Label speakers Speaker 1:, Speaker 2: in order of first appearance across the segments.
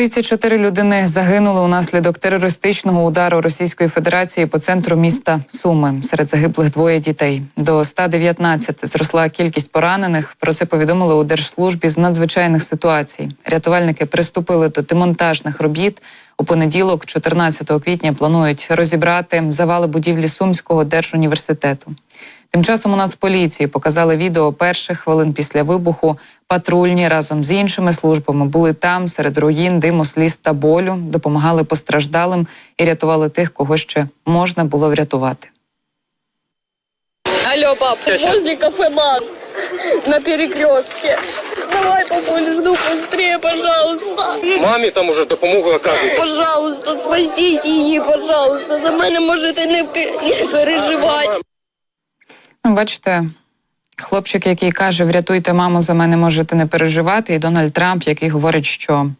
Speaker 1: 34 людини загинули унаслідок терористичного удару Російської Федерації по центру міста Суми. Серед загиблих двоє дітей. До 119 зросла кількість поранених. Про це повідомили у Держслужбі з надзвичайних ситуацій. Рятувальники приступили до демонтажних робіт. У понеділок, 14 квітня, планують розібрати завали будівлі Сумського держуніверситету. Тим часом у Нацполіції показали відео перших хвилин після вибуху. Патрульні разом з іншими службами були там серед руїн, диму, сліз та болю, допомагали постраждалим і рятували тих, кого ще можна було врятувати.
Speaker 2: Алло, пап, возле кафе Ман на перекрестке. Давай, папуль, жду быстрее, пожалуйста.
Speaker 3: Мамі там уже допомогу оказують.
Speaker 2: Пожалуйста, спасіть її, пожалуйста. За мене можете не, пе- не переживати.
Speaker 1: Ну, Бачите, хлопчик, який каже: врятуйте маму, за мене можете не переживати. І Дональд Трамп, який говорить, що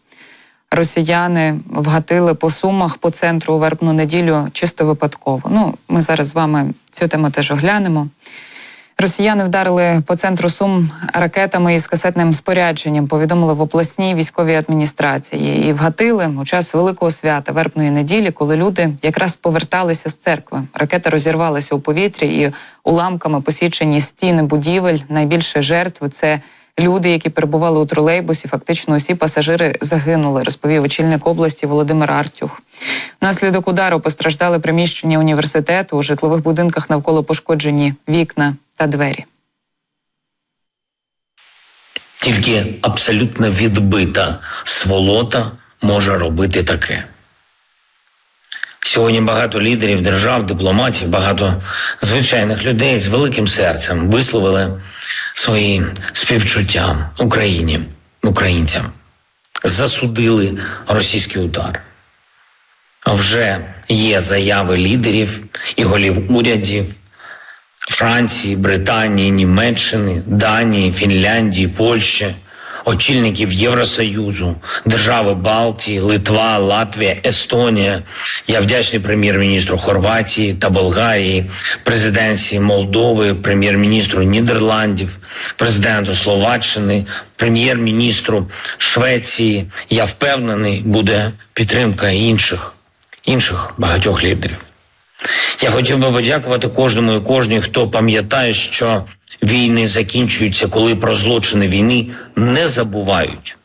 Speaker 1: росіяни вгатили по сумах по центру у вербну неділю чисто випадково. Ну, ми зараз з вами цю тему теж оглянемо. Росіяни вдарили по центру Сум ракетами із касетним спорядженням, повідомили в обласній військовій адміністрації. І вгатили у час великого свята вербної неділі, коли люди якраз поверталися з церкви. Ракета розірвалася у повітрі і уламками посічені стіни будівель. Найбільше жертв це люди, які перебували у тролейбусі. Фактично усі пасажири загинули, розповів очільник області Володимир Артюх. Внаслідок удару постраждали приміщення університету у житлових будинках навколо пошкоджені вікна та двері.
Speaker 4: Тільки абсолютно відбита сволота може робити таке. Сьогодні багато лідерів держав, дипломатів, багато звичайних людей з великим серцем висловили свої співчуття Україні, українцям, засудили російський удар. Вже є заяви лідерів і голів урядів Франції, Британії, Німеччини, Данії, Фінляндії, Польщі, очільників Євросоюзу, держави Балтії, Литва, Латвія, Естонія. Я вдячний прем'єр-міністру Хорватії та Болгарії, президенції Молдови, прем'єр-міністру Нідерландів, президенту Словаччини, прем'єр-міністру Швеції. Я впевнений, буде підтримка інших, інших багатьох лідерів. Я хотів би подякувати кожному і кожній, хто пам'ятає, що війни закінчуються, коли про злочини війни не забувають,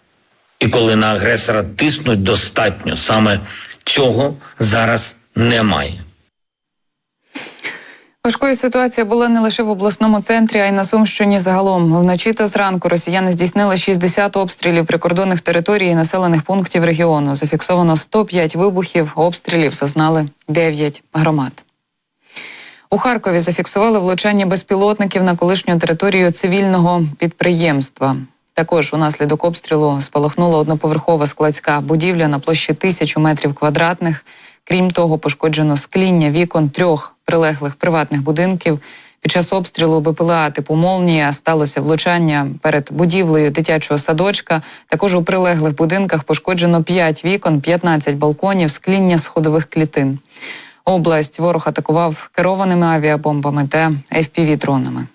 Speaker 4: і коли на агресора тиснуть достатньо. Саме цього зараз немає.
Speaker 1: Важкою ситуація була не лише в обласному центрі, а й на Сумщині загалом. Вночі та зранку росіяни здійснили 60 обстрілів прикордонних територій і населених пунктів регіону. Зафіксовано 105 вибухів, обстрілів зазнали 9 громад. У Харкові зафіксували влучання безпілотників на колишню територію цивільного підприємства. Також унаслідок обстрілу спалахнула одноповерхова складська будівля на площі тисячу метрів квадратних. Крім того, пошкоджено скління вікон трьох прилеглих приватних будинків. Під час обстрілу БПЛА типу Молнія сталося влучання перед будівлею дитячого садочка. Також у прилеглих будинках пошкоджено 5 вікон, 15 балконів, скління сходових клітин. Область ворог атакував керованими авіабомбами та FPV-дронами.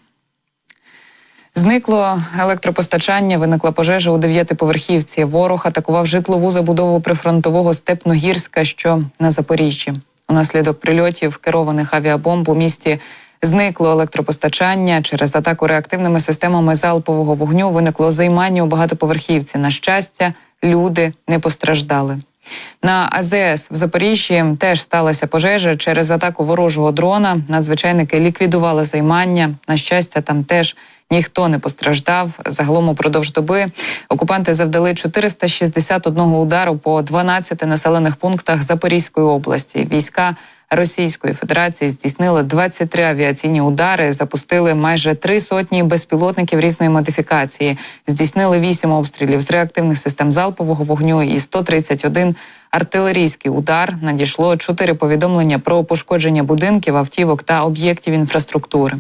Speaker 1: Зникло електропостачання, виникла пожежа у дев'ятиповерхівці. Ворог атакував житлову забудову прифронтового Степногірська, що на Запоріжжі. Унаслідок прильотів керованих авіабомб у місті зникло електропостачання. Через атаку реактивними системами залпового вогню виникло займання у багатоповерхівці. На щастя, люди не постраждали. На АЗС в Запоріжжі теж сталася пожежа через атаку ворожого дрона. Надзвичайники ліквідували займання. На щастя, там теж ніхто не постраждав. Загалом упродовж доби окупанти завдали 461 удару по 12 населених пунктах Запорізької області. Війська Російської Федерації здійснили 23 авіаційні удари, запустили майже три сотні безпілотників різної модифікації, здійснили 8 обстрілів з реактивних систем залпового вогню і 131 артилерійський удар. Надійшло 4 повідомлення про пошкодження будинків, автівок та об'єктів інфраструктури.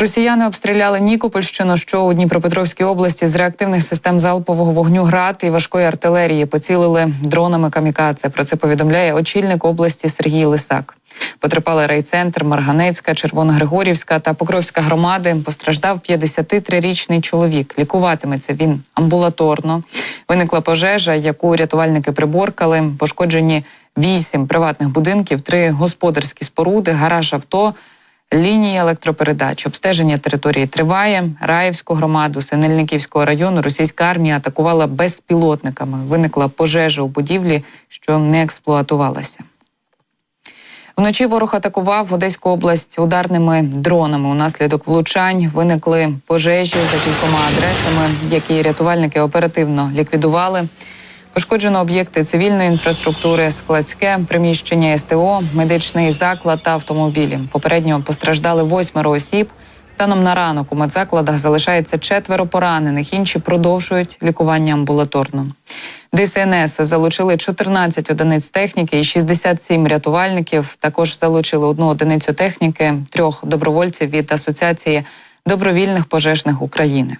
Speaker 1: Росіяни обстріляли Нікопольщину, що у Дніпропетровській області з реактивних систем залпового вогню ГРАД і важкої артилерії поцілили дронами камікадзе. Про це повідомляє очільник області Сергій Лисак. Потерпали райцентр, Марганецька, Червоногригорівська та Покровська громади. Постраждав 53-річний чоловік. Лікуватиметься він амбулаторно. Виникла пожежа, яку рятувальники приборкали. Пошкоджені вісім приватних будинків, три господарські споруди, гараж авто. Лінії електропередач, обстеження території триває. Раївську громаду Синельниківського району російська армія атакувала безпілотниками. Виникла пожежа у будівлі, що не експлуатувалася. Вночі ворог атакував Одеську область ударними дронами. Унаслідок влучань виникли пожежі за кількома адресами, які рятувальники оперативно ліквідували. Пошкоджено об'єкти цивільної інфраструктури, складське приміщення СТО, медичний заклад та автомобілі. Попередньо постраждали восьмеро осіб. Станом на ранок у медзакладах залишається четверо поранених. Інші продовжують лікування амбулаторно. ДСНС залучили 14 одиниць техніки і 67 рятувальників. Також залучили одну одиницю техніки, трьох добровольців від Асоціації добровільних пожежних України.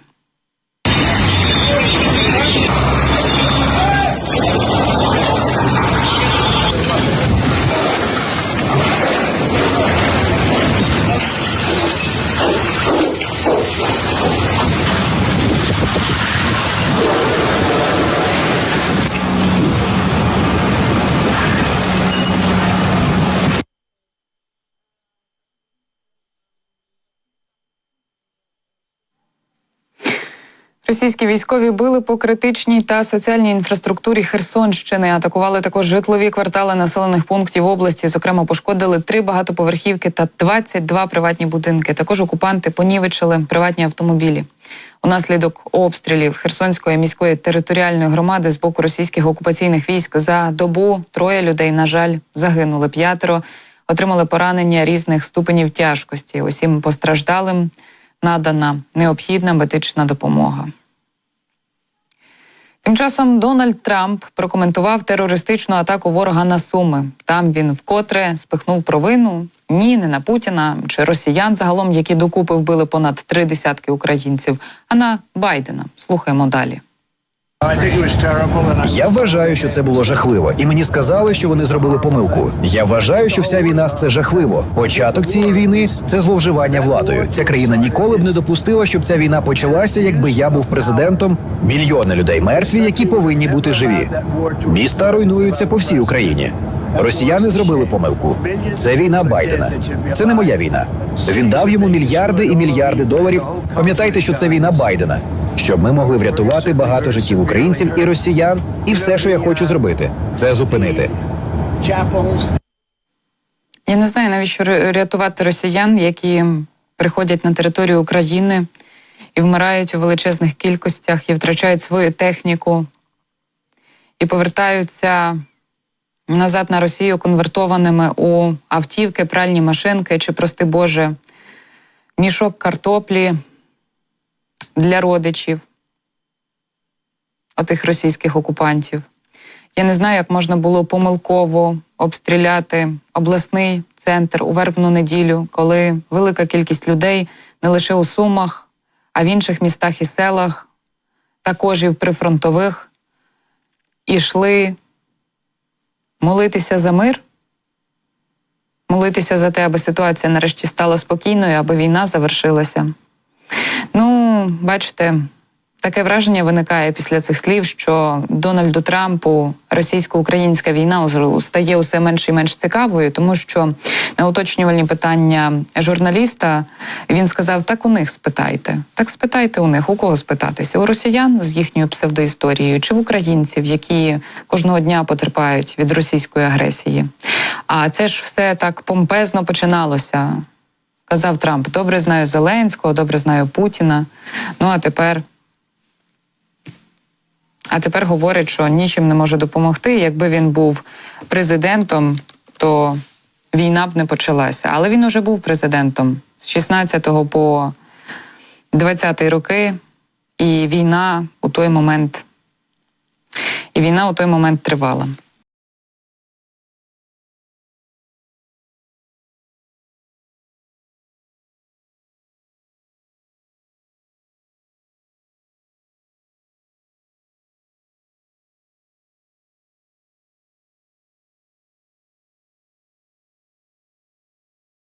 Speaker 1: Російські військові били по критичній та соціальній інфраструктурі Херсонщини. Атакували також житлові квартали населених пунктів області. Зокрема, пошкодили три багатоповерхівки та 22 приватні будинки. Також окупанти понівечили приватні автомобілі. Унаслідок обстрілів Херсонської міської територіальної громади з боку російських окупаційних військ за добу троє людей, на жаль, загинули п'ятеро, отримали поранення різних ступенів тяжкості. Усім постраждалим надана необхідна медична допомога. Тим часом Дональд Трамп прокоментував терористичну атаку ворога на Суми. Там він вкотре спихнув провину ні, не на Путіна чи росіян загалом, які докупи вбили понад три десятки українців, а на Байдена. Слухаємо далі.
Speaker 5: Я вважаю, що це було жахливо, і мені сказали, що вони зробили помилку. Я вважаю, що вся війна це жахливо. Початок цієї війни це зловживання владою. Ця країна ніколи б не допустила, щоб ця війна почалася, якби я був президентом. Мільйони людей мертві, які повинні бути живі. Міста руйнуються по всій Україні. Росіяни зробили помилку. Це війна Байдена. Це не моя війна. Він дав йому мільярди і мільярди доларів. Пам'ятайте, що це війна Байдена, щоб ми могли врятувати багато життів українців і росіян. І все, що я хочу зробити, це зупинити.
Speaker 1: Я не знаю, навіщо рятувати росіян, які приходять на територію України і вмирають у величезних кількостях і втрачають свою техніку, і повертаються назад на Росію конвертованими у автівки, пральні машинки чи, прости Боже, мішок картоплі для родичів отих російських окупантів. Я не знаю, як можна було помилково обстріляти обласний центр у вербну неділю, коли велика кількість людей не лише у Сумах, а в інших містах і селах, також і в прифронтових, ішли молитися за мир, молитися за те, аби ситуація нарешті стала спокійною, аби війна завершилася. Ну, бачите, таке враження виникає після цих слів, що Дональду Трампу російсько-українська війна стає усе менш і менш цікавою, тому що на уточнювальні питання журналіста він сказав: так у них спитайте. Так спитайте у них, у кого спитатися? У росіян з їхньою псевдоісторією, чи в українців, які кожного дня потерпають від російської агресії. А це ж все так помпезно починалося. Казав Трамп: добре знаю Зеленського, добре знаю Путіна. Ну а тепер. А тепер говорить, що нічим не може допомогти. Якби він був президентом, то війна б не почалася. Але він уже був президентом з 16 по 20 роки, і війна у той момент, і війна у той момент тривала.